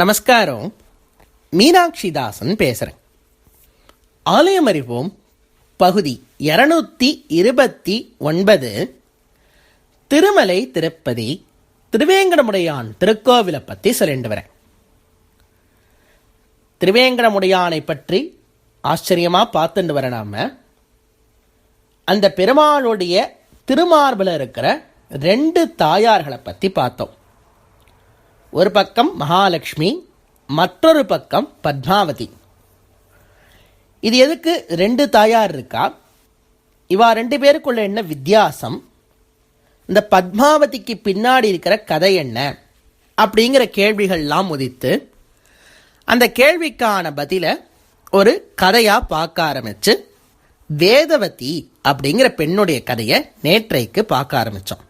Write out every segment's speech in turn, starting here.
நமஸ்காரம். மீனாட்சி தாசன் பேசுகிறேன் ஆலயம் அறிவோம் பகுதி இரநூத்தி இருபத்தி ஒன்பது. திருமலை திருப்பதி திருவேங்கடமுடையான் திருக்கோவிலை பற்றி சொல்லிட்டு வரேன். திருவேங்கடமுடையானை பற்றி ஆச்சரியமாக பார்த்துட்டு வர நாம அந்த பெருமாளுடைய திருமார்பில் இருக்கிற ரெண்டு தாயார்களை பற்றி பார்த்தோம். ஒரு பக்கம் மகாலட்சுமி மற்றொரு பக்கம் பத்மாவதி. இது எதுக்கு ரெண்டு தாயார் இருக்கா? இவா ரெண்டு பேருக்குள்ள என்ன வித்தியாசம்? இந்த பத்மாவதிக்கு பின்னாடி இருக்கிற கதை என்ன? அப்படிங்கிற கேள்விகள்லாம் உதித்து அந்த கேள்விக்கான பதிலை ஒரு கதையாக பார்க்க ஆரம்பிச்சு வேதவதி அப்படிங்கிற பெண்ணுடைய கதையை நேற்றைக்கு பார்க்க ஆரம்பித்தோம்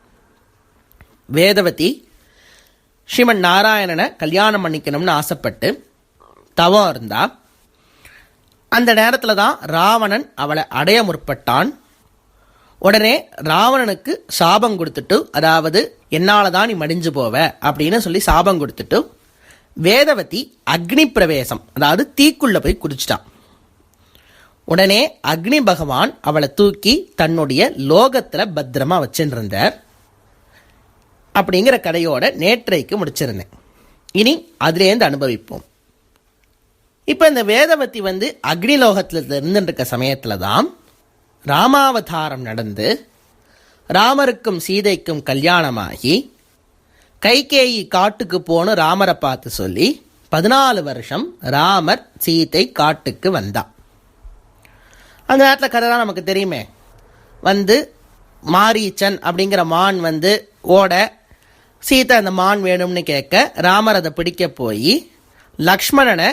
வேதவதி ஸ்ரீமன் நாராயணனை கல்யாணம் பண்ணிக்கணும்னு ஆசைப்பட்டு தவம் இருந்தா அந்த நேரத்தில் தான் ராவணன் அவளை அடைய முற்பட்டான். உடனே ராவணனுக்கு சாபம் கொடுத்துட்டு அதாவது என்னால் தான் நீ மடிஞ்சு போவ அப்படின்னு சொல்லி சாபம் கொடுத்துட்டு வேதவதி அக்னி பிரவேசம் அதாவது தீக்குள்ளே போய் குடிச்சிட்டான் உடனே அக்னி பகவான் அவளை தூக்கி தன்னுடைய லோகத்தில் பத்திரமா வச்சுருந்தார் அப்படிங்கிற கதையோட நேற்றைக்கு முடிச்சிருந்தேன். இனி அதுலேருந்து அனுபவிப்போம். இப்போ இந்த வேதவதி வந்து அக்னிலோகத்தில் இருந்துருக்க சமயத்தில் தான் ராமாவதாரம் நடந்து ராமருக்கும் சீதைக்கும் கல்யாணமாகி கைகேயி காட்டுக்கு போன ராமரை பார்த்து சொல்லி பதினாலு வருஷம் ராமர் சீதை காட்டுக்கு வந்தா அந்த நேரத்தில் கதை தான் நமக்கு தெரியுமே. வந்து மாரீச்சன் அப்படிங்கிற மான் வந்து ஓட சீதை அந்த மான் வேணும்னு கேட்க ராமர் அதை பிடிக்க போய் லக்ஷ்மணனை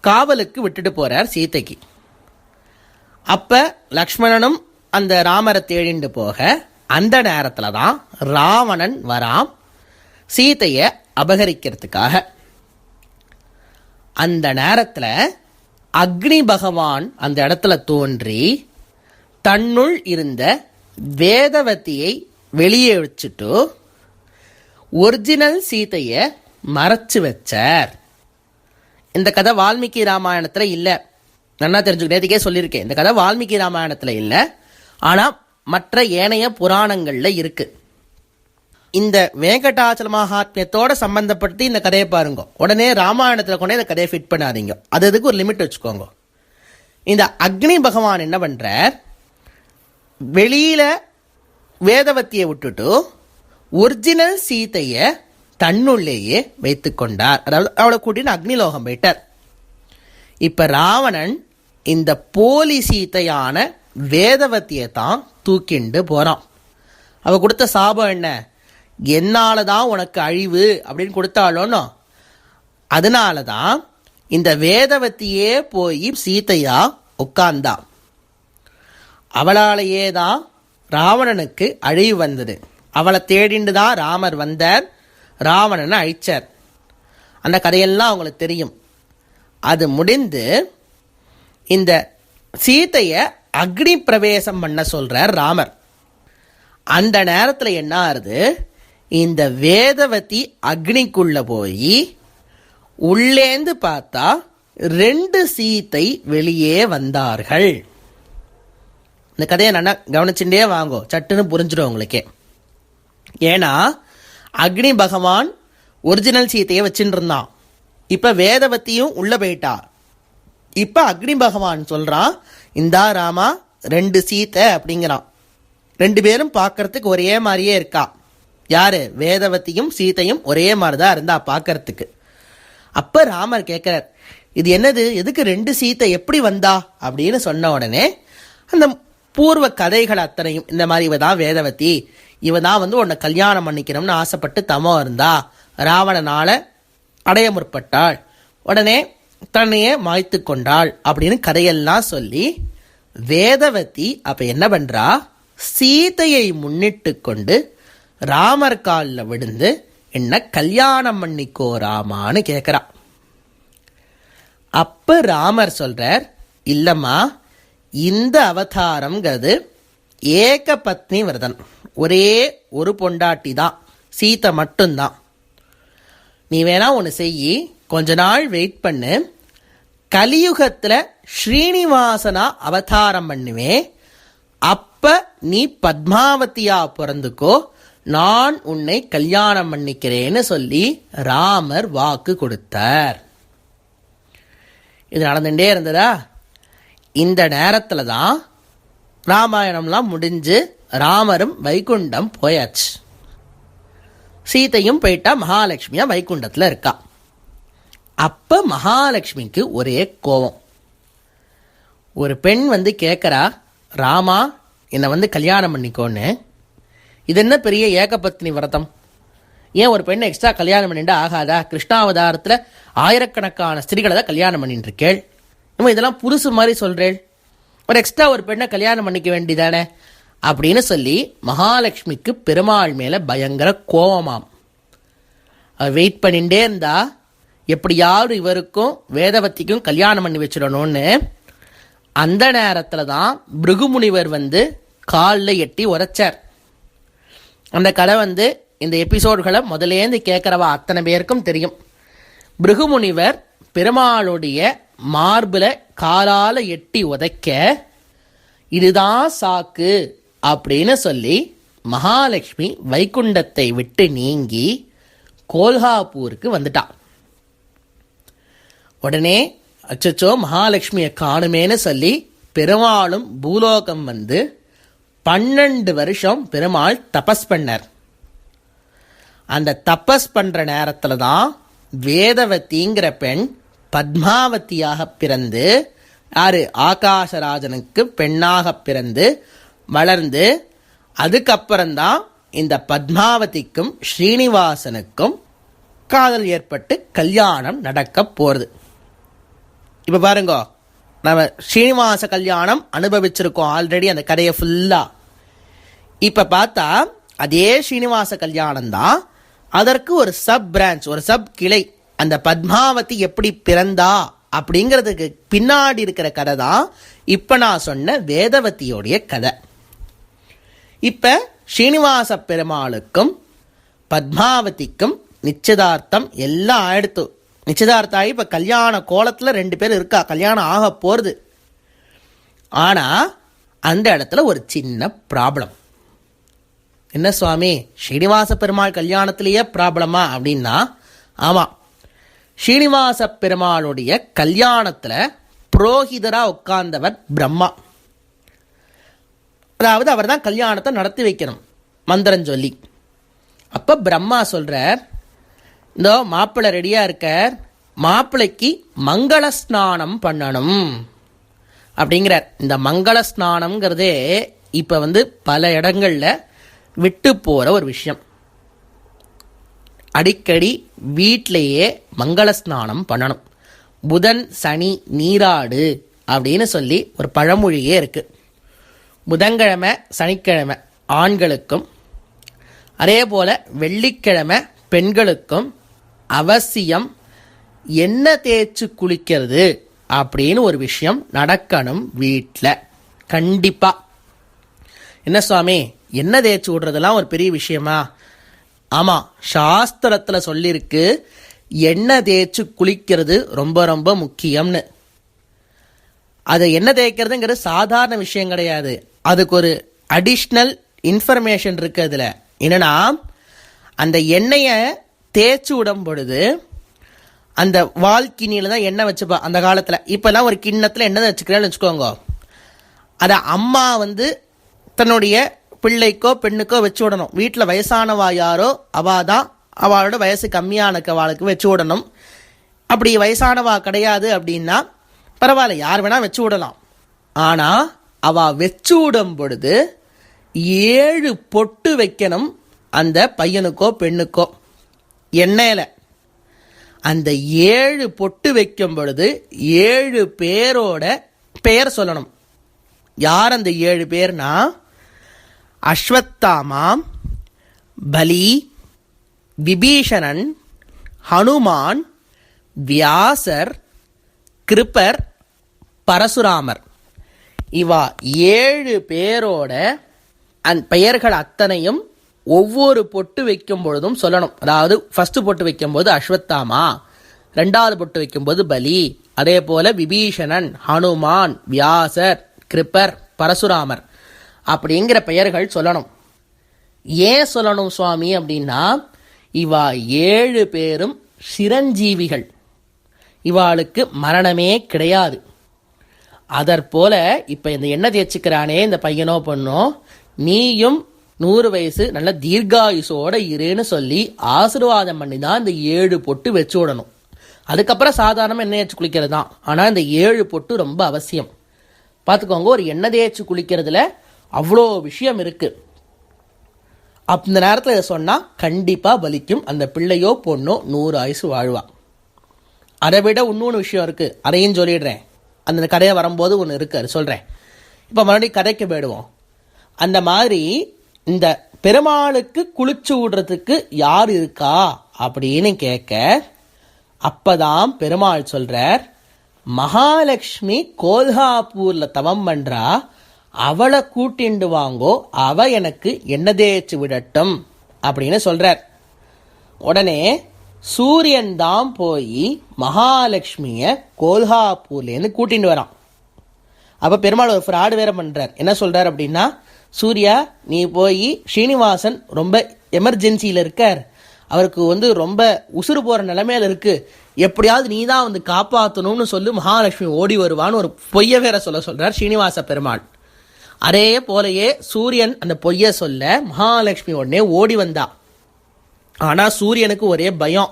காவலுக்கு விட்டுட்டு போகிறார் சீதைக்கு. அப்போ லக்ஷ்மணனும் அந்த ராமரை தேடிண்டு போக அந்த நேரத்தில் தான் ராவணன் வராம் சீதையை அபகரிக்கிறதுக்காக. அந்த நேரத்தில் அக்னி பகவான் அந்த இடத்துல தோன்றி தன்னுள் இருந்த வேதவதியை வெளியே வச்சுட்டு ஒரிஜினல் சீதையை மறைச்சு வச்சார். இந்த கதை வால்மீகி ராமாயணத்தில் இல்லை. நல்லா தெரிஞ்சுக்கிட்டே சொல்லியிருக்கேன். இந்த கதை வால்மீகி ராமாயணத்தில் இல்லை. ஆனால் மற்ற ஏனைய புராணங்களில் இருக்கு. இந்த வேங்கடாச்சல மகாத்மியத்தோட சம்பந்தப்படுத்தி இந்த கதையை பாருங்க. உடனே ராமாயணத்தில் கொண்டே இந்த கதையை ஃபிட் பண்ணாதீங்க. அது அதுக்கு ஒரு லிமிட் வச்சுக்கோங்க. இந்த அக்னி பகவான் என்ன பண்ணுறார் வெளியில் வேதவத்தியை விட்டுட்டு ஒரிஜினல் சீதையை தன்னுள்ளேயே வைத்து கொண்டார் அதாவது அவளை கூட்டின்னு அக்னிலோகம் போயிட்டார். இப்ப ராவணன் இந்த போலி சீதையான வேதவத்தியை தான் தூக்கிண்டு போறான். அவ கொடுத்த சாபம் என்ன? என்னால தான் உனக்கு அழிவு அப்படின்னு கொடுத்தாளோனோ அதனால தான் இந்த வேதவத்தியே போய் சீத்தையா உட்கார்ந்தா. அவளாலேயே தான் ராவணனுக்கு அழிவு வந்தது. அவளை தேடிண்டு தான் ராமர் வந்தார் ராவணனை அழிச்சார். அந்த கதையெல்லாம் அவங்களுக்கு தெரியும். அது முடிந்து இந்த சீதையை அக்னி பிரவேசம் பண்ண சொல்கிறார் ராமர். அந்த நேரத்தில் என்ன ஆறுது? இந்த வேதவதி அக்னிக்குள்ளே போய் உள்ளேந்து பார்த்தா ரெண்டு சீத்தை வெளியே வந்தார்கள். இந்த கதையை நல்லா கவனிச்சுட்டே வாங்கோ. சட்டுன்னு புரிஞ்சிடும் உங்களுக்கே. ஏன்னா அக்னி பகவான் ஒரிஜினல் சீத்தையை வச்சுட்டு இருந்தான் இப்போ வேதவத்தியும் உள்ளே போயிட்டா. இப்போ அக்னி பகவான் சொல்கிறான் இந்தா ராமா ரெண்டு சீத்தை அப்படிங்கிறான். ரெண்டு பேரும் பார்க்கறதுக்கு ஒரே மாதிரியே இருக்கா. யாரு? வேதவத்தியும் சீதையும் ஒரே மாதிரி தான் இருந்தா பார்க்கறதுக்கு. அப்போ ராமர் கேட்குறார் இது என்னது? எதுக்கு ரெண்டு சீத்தை எப்படி வந்தா? அப்படின்னு சொன்ன உடனே அந்த பூர்வ கதைகள் அத்தனையும் இந்த மாதிரி தான் வேதவதி இவ தான் வந்து உன்னை கல்யாணம் பண்ணிக்கணும்னு ஆசைப்பட்டு தமம் இருந்தா. ராவணனால் அடைய முற்பட்டாள். உடனே தன்னையே மாய்த்து கொண்டாள் அப்படின்னு கதையெல்லாம் சொல்லி வேதவதி அப்போ என்ன பண்ணுறா சீதையை முன்னிட்டு கொண்டு ராமர் காலில் விழுந்து என்ன கல்யாணம் பண்ணிக்கோ ராமான்னு கேட்குறா அப்போ ராமர் சொல்கிறார் இல்லைம்மா இந்த அவதாரங்கிறது ஏக பத்னி விரதன் ஒரே ஒரு பொண்டாட்டி தான் சீத்தை மட்டும்தான். நீ வேணா ஒன்று செய் கொஞ்ச நாள் வெயிட் பண்ணு. கலியுகத்தில் ஸ்ரீனிவாசனா அவதாரம் பண்ணுவேன் அப்ப நீ பத்மாவதியா பிறந்துக்கோ. நான் உன்னை கல்யாணம் பண்ணிக்கிறேன்னு சொல்லி ராமர் வாக்கு கொடுத்தார். இது நடந்துகிட்டே இருந்ததா? இந்த நேரத்தில் தான் ராமாயணம்லாம் முடிஞ்சு ராமரும் வைகுண்டம் போயாச்சு. சீதையும் போயிட்டா மகாலட்சுமியா வைகுண்டத்தில் இருக்கா. அப்போ மகாலட்சுமிக்கு ஒரே கோபம் ஒரு பெண் வந்து கேட்குறா ராமா என்னை வந்து கல்யாணம் பண்ணிக்கோன்னு. இது என்ன பெரிய ஏகபத்னி விரதம்? ஏன் ஒரு பெண்ணை எக்ஸ்ட்ரா கல்யாணம் பண்ணிட்டு ஆகாதா? கிருஷ்ணாவதாரத்தில் ஆயிரக்கணக்கான ஸ்திரிகளை தான் கல்யாணம் பண்ணிட்டு இருக்கேள். நம்ம இதெல்லாம் புதுசு மாதிரி சொல்கிறேள் ஒரு எக்ஸ்ட்ரா ஒரு பெண்ணை கல்யாணம் பண்ணிக்க வேண்டியதானே? அப்படின்னு சொல்லி மகாலட்சுமிக்கு பெருமாள் மேலே பயங்கர கோவமாம் அவ வெயிட் பண்ணிகிட்டே இருந்தா எப்படியாவது இவருக்கும் வேதவத்திக்கும் கல்யாணம் பண்ணி வச்சிடணும்னு அந்த நேரத்தில் தான் பிருகுமுனிவர் வந்து காலில் எட்டி உரைச்சார். அந்த கதை வந்து இந்த எபிசோடுகளை முதலேந்து கேட்குறவா அத்தனை பேருக்கும் தெரியும். பிருகுமுனிவர் பெருமாளுடைய மார்பில் காலால் எட்டி உதைக்க இதுதான் சாக்கு அப்படின்னு சொல்லி மகாலட்சுமி வைகுண்டத்தை விட்டு நீங்கி கோல்ஹாப்பூருக்கு வந்துட்டான். உடனே அச்சச்சோ மகாலட்சுமியை காணுமேன்னு சொல்லி பெருமாளும் பூலோகம் வந்து பன்னெண்டு வருஷம் பெருமாள் தபஸ் பண்ணார். அந்த தபஸ் பண்ற நேரத்துல தான் வேதவதிங்கிற பெண் பத்மாவதியாக பிறந்து யாரு ஆகாசராஜனுக்கு பெண்ணாக பிறந்து வளர்ந்து அதுக்கப்புறம்தான் இந்த பத்மாவதிக்கும் ஸ்ரீனிவாசனுக்கும் காதல் ஏற்பட்டு கல்யாணம் நடக்க போகிறது இப்போ பாருங்க நம்ம ஸ்ரீனிவாச கல்யாணம் அனுபவிச்சிருக்கோம் ஆல்ரெடி அந்த கதையை ஃபுல்லாக இப்போ பார்த்தா அதே ஸ்ரீனிவாச கல்யாணம் தான் அதற்கு ஒரு சப் பிரான்ச் ஒரு சப் கிளை அந்த பத்மாவதி எப்படி பிறந்தா அப்படிங்கிறதுக்கு பின்னாடி இருக்கிற கதை தான் இப்போ நான் சொன்ன வேதவதியோடைய கதை. இப்போ ஸ்ரீனிவாச பெருமாளுக்கும் பத்மாவதிக்கும் நிச்சயதார்த்தம் எல்லாம் ஆயிடுத்து. நிச்சயதார்த்தம் ஆகி இப்போ கல்யாண கோலத்தில் ரெண்டு பேர் இருக்கா? கல்யாணம் ஆக போகிறது ஆனால் அந்த இடத்துல ஒரு சின்ன ப்ராப்ளம் என்ன சுவாமி? ஸ்ரீனிவாச பெருமாள் கல்யாணத்திலேயே ப்ராப்ளமா அப்படின்னா ஆமாம் ஸ்ரீனிவாச பெருமாளுடைய கல்யாணத்தில் புரோகிதராக உட்கார்ந்தவர் பிரம்மா. அதாவது அவர் தான் கல்யாணத்தை நடத்தி வைக்கணும். மந்திரம் சொல்லி. அப்போ பிரம்மா சொல்கிறார் இந்த மாப்பிள்ளை ரெடியாக இருக்கார். மாப்பிள்ளைக்கு மங்கள ஸ்நானம் பண்ணணும். அப்படிங்கிறார். இந்த மங்கள ஸ்நானம்ங்கிறதே இப்போ வந்து பல இடங்களில் விட்டு போகிற ஒரு விஷயம். அடிக்கடி வீட்டிலேயே மங்கள ஸ்நானம் பண்ணணும். புதன் சனி நீராடு அப்படின்னு சொல்லி ஒரு பழமொழியே இருக்குது புதன்கிழமை சனிக்கிழமை ஆண்களுக்கும் அதே போல் வெள்ளிக்கிழமை பெண்களுக்கும் அவசியம் எண்ணெய் தேய்ச்சி குளிக்கிறது அப்படின்னு ஒரு விஷயம் நடக்கணும் வீட்டில் கண்டிப்பாக என்ன சுவாமி? எண்ணெய் தேய்ச்சி விடுறதெல்லாம் ஒரு பெரிய விஷயமா? ஆமாம் சாஸ்திரத்தில் சொல்லியிருக்கு எண்ணெய் தேய்ச்சி குளிக்கிறது ரொம்ப ரொம்ப முக்கியம்னு. அது என்ன தேய்க்கிறதுங்கிறது சாதாரண விஷயம் கிடையாது. அதுக்கு ஒரு அடிஷ்னல் இன்ஃபர்மேஷன் இருக்கு அதில். என்னென்னா அந்த எண்ணெயை தேய்ச்சி விடும் பொழுது அந்த வால்கினியில் தான் எண்ணெய் வச்சுப்பா அந்த காலத்தில். இப்போல்லாம் ஒரு கிண்ணத்தில் எண்ணெய் வச்சுக்கிறேன்னு வச்சுக்கோங்க. அதை அம்மா வந்து தன்னுடைய பிள்ளைக்கோ பெண்ணுக்கோ வச்சு விடணும். வீட்டில் வயசானவா யாரோ அவா தான் அவளோட வயசு கம்மியானக்கவாளுக்கு வச்சு விடணும். அப்படி வயசானவா கிடையாது அப்படின்னா பரவாயில்ல யார் வேணால் வச்சு விடலாம். ஆனால் அவ வச்சு விடும் பொழுது ஏழு பொட்டு வைக்கணும் அந்த பையனுக்கோ பெண்ணுக்கோ. எண்ணெயில். அந்த ஏழு பொட்டு வைக்கும் பொழுது ஏழு பேரோட பெயர் சொல்லணும். யார் அந்த ஏழு பேர்னா? அஸ்வத்தாமாம் பலி விபீஷணன் ஹனுமான் வியாசர் கிருப்பர் பரசுராமர். இவா ஏழு பேரோட அந் பெயர்கள் அத்தனையும் ஒவ்வொரு பொட்டு வைக்கும் பொழுதும் சொல்லணும். அதாவது ஃபஸ்ட்டு பொட்டு வைக்கும்போது அஸ்வத்தாமா ரெண்டாவது பொட்டு வைக்கும்போது பலி அதே போல் விபீஷணன் ஹனுமான் வியாசர் கிருப்பர் பரசுராமர் அப்படிங்கிற பெயர்கள் சொல்லணும். ஏன் சொல்லணும் சுவாமி அப்படின்னா இவா ஏழு பேரும் சிரஞ்சீவிகள். இவாளுக்கு மரணமே கிடையாது. அதற்போல இப்போ இந்த எண்ணெய் தேய்ச்சிக்கிறானே இந்த பையனோ பொண்ணோ நீயும் நூறு வயசு நல்ல தீர்காயுசோட இருன்னு சொல்லி ஆசீர்வாதம் பண்ணி தான் இந்த ஏழு பொட்டு வச்சு விடணும். அதுக்கப்புறம் சாதாரணமாக எண்ணெய் தேய்ச்சி குளிக்கிறது தான் ஆனால் இந்த ஏழு பொட்டு ரொம்ப அவசியம். பார்த்துக்கோங்க ஒரு எண்ணெய் தேய்ச்சி குளிக்கிறதுல அவ்வளோ விஷயம் இருக்குது அந்த நேரத்தில் இதை சொன்னால் கண்டிப்பாக பலிக்கும் அந்த பிள்ளையோ பொண்ணோ நூறு ஆயுசு வாழ்வா. அதை விட இன்னொன்று விஷயம் இருக்குது அதையும் சொல்லிடுறேன். அந்த கடையை வரும்போது ஒன்று இருக்கார் சொல்கிறேன் இப்போ மறுபடியும் கதைக்கு போயிடுவோம். அந்த மாதிரி இந்த பெருமாளுக்கு குளிச்சு விடுறதுக்கு யார் இருக்கா அப்படின்னு கேட்க அப்பதான் பெருமாள் சொல்றார் மகாலட்சுமி கோல்ஹாப்பூர்ல தவம் பண்றா அவளை கூட்டிண்டு வாங்கோ அவ எனக்கு என்ன தேய்ச்சி விடட்டும் அப்படின்னு சொல்றார். உடனே சூரியன் தான் போய் மகாலட்சுமியை கோல்ஹாப்பூர்லேருந்து கூட்டிகிட்டு வரான். அப்போ பெருமாள் ஒரு ஃப்ராடு வேற பண்ணுறார் என்ன சொல்கிறார் அப்படின்னா சூர்யா நீ போய் ஸ்ரீனிவாசன் ரொம்ப எமர்ஜென்சியில் இருக்கார். அவருக்கு வந்து ரொம்ப உசுறு போகிற நிலைமையில இருக்குது எப்படியாவது நீ தான் வந்து காப்பாற்றணும்னு சொல்லி மகாலட்சுமி ஓடி வருவான்னு ஒரு பொய்ய வேற சொல்ல சொல்கிறார் ஸ்ரீனிவாச பெருமாள். அதே போலயே சூரியன் அந்த பொய்ய சொல்ல மகாலட்சுமி உடனே ஓடி வந்தா. ஆனால் சூரியனுக்கு ஒரே பயம்.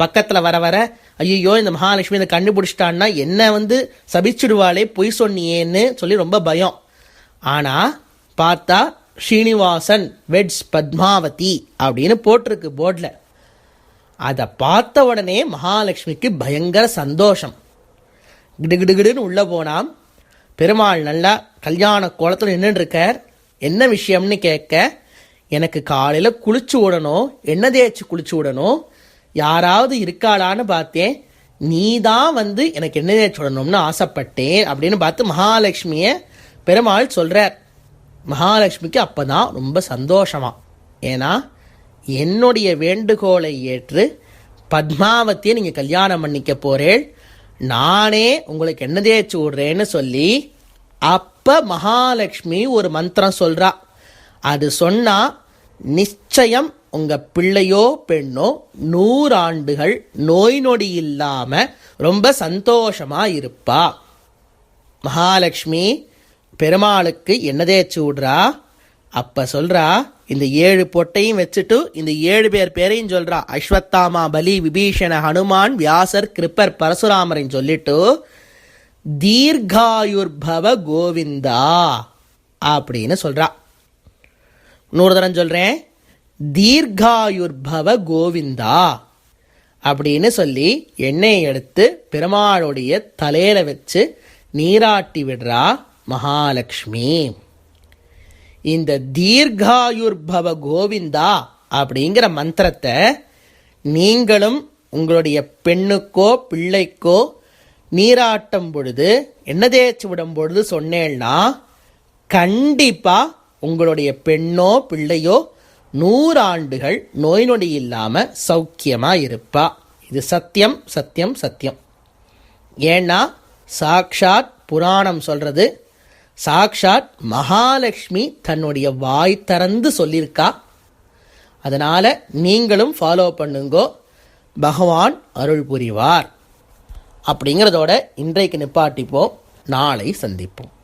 பக்கத்தில் வர வர ஐயோ இந்த மகாலட்சுமி இதை கண்டுபிடிச்சிட்டான்னா என்ன வந்து சபிச்சிடுவாளே பொய் சொன்னியேன்னு சொல்லி ரொம்ப பயம். ஆனால் பார்த்தா ஸ்ரீனிவாசன் வெட்ஸ் பத்மாவதி அப்படின்னு போட்டிருக்கு போர்டில். அதை பார்த்த உடனே மகாலட்சுமிக்கு பயங்கர சந்தோஷம். கிடுகிடுகிடுன்னு உள்ளே போனாம் பெருமாள் நல்லா கல்யாண கோலத்தில் நின்றுட்டு இருக்கார். என்ன விஷயம்னு கேட்க எனக்கு காலையில் குளிச்சு விடணும் எண்ணெய் தேய்ச்சி குளிச்சு விடணும். யாராவது இருக்காளான்னு பார்த்தேன். நீ தான் வந்து எனக்கு எண்ணெய் தேய்ச்சி விடணும்னு ஆசைப்பட்டேன் அப்படின்னு பார்த்து மகாலட்சுமியை பெருமாள் சொல்கிறார் மகாலட்சுமிக்கு அப்பதான் ரொம்ப சந்தோஷமா. ஏன்னா என்னுடைய வேண்டுகோளை ஏற்று பத்மாவதியை நீங்கள் கல்யாணம் பண்ணிக்க போகிறேன் நானே உங்களுக்கு என்ன தேய்ச்சி விடுறேன்னு சொல்லி அப்போ மகாலட்சுமி ஒரு மந்திரம் சொல்கிறா அது சொன்னா நிச்சயம் உங்க பிள்ளையோ பெண்ணோ நூறாண்டுகள் நோய் நொடி இல்லாம ரொம்ப சந்தோஷமா இருப்பா. மகாலட்சுமி பெருமாளுக்கு என்னதே சூடுறா அப்போ அப்ப சொல்றா இந்த ஏழு பொட்டையும் வச்சுட்டு இந்த ஏழு பேர் பேரையும் சொல்றா அஸ்வத்தாமா பலி விபீஷண ஹனுமான் வியாசர் கிருப்பர் பரசுராமரையும் சொல்லிட்டு தீர்காயுர்பவ கோவிந்தா அப்படின்னு சொல்றா. நூறு தரம் சொல்கிறேன் தீர்காயுர்பவ கோவிந்தா அப்படின்னு சொல்லி எண்ணெயை எடுத்து பெருமாளுடைய தலையில் வச்சு நீராட்டி விடுறா மகாலட்சுமி. இந்த தீர்காயுர்பவ கோவிந்தா அப்படிங்கிற மந்திரத்தை நீங்களும் உங்களுடைய பெண்ணுக்கோ பிள்ளைக்கோ நீராட்டும் பொழுது என்ன தேய்ச்சி விடும் பொழுது சொன்னேன்னா கண்டிப்பாக உங்களுடைய பெண்ணோ பிள்ளையோ நூறாண்டுகள் நோய் நொடி இல்லாமல் சௌக்கியமாக இருப்பா. இது சத்தியம் சத்தியம் சத்தியம். ஏன்னா சாக்ஷாத் புராணம் சொல்கிறது சாக்ஷாத் மகாலட்சுமி தன்னுடைய வாய் திறந்து சொல்லியிருக்கா அதனால் நீங்களும் ஃபாலோ பண்ணுங்கோ. பகவான் அருள் புரிவார். அப்படிங்கிறதோட இன்றைக்கு நிப்பாட்டிப்போம். நாளை சந்திப்போம்.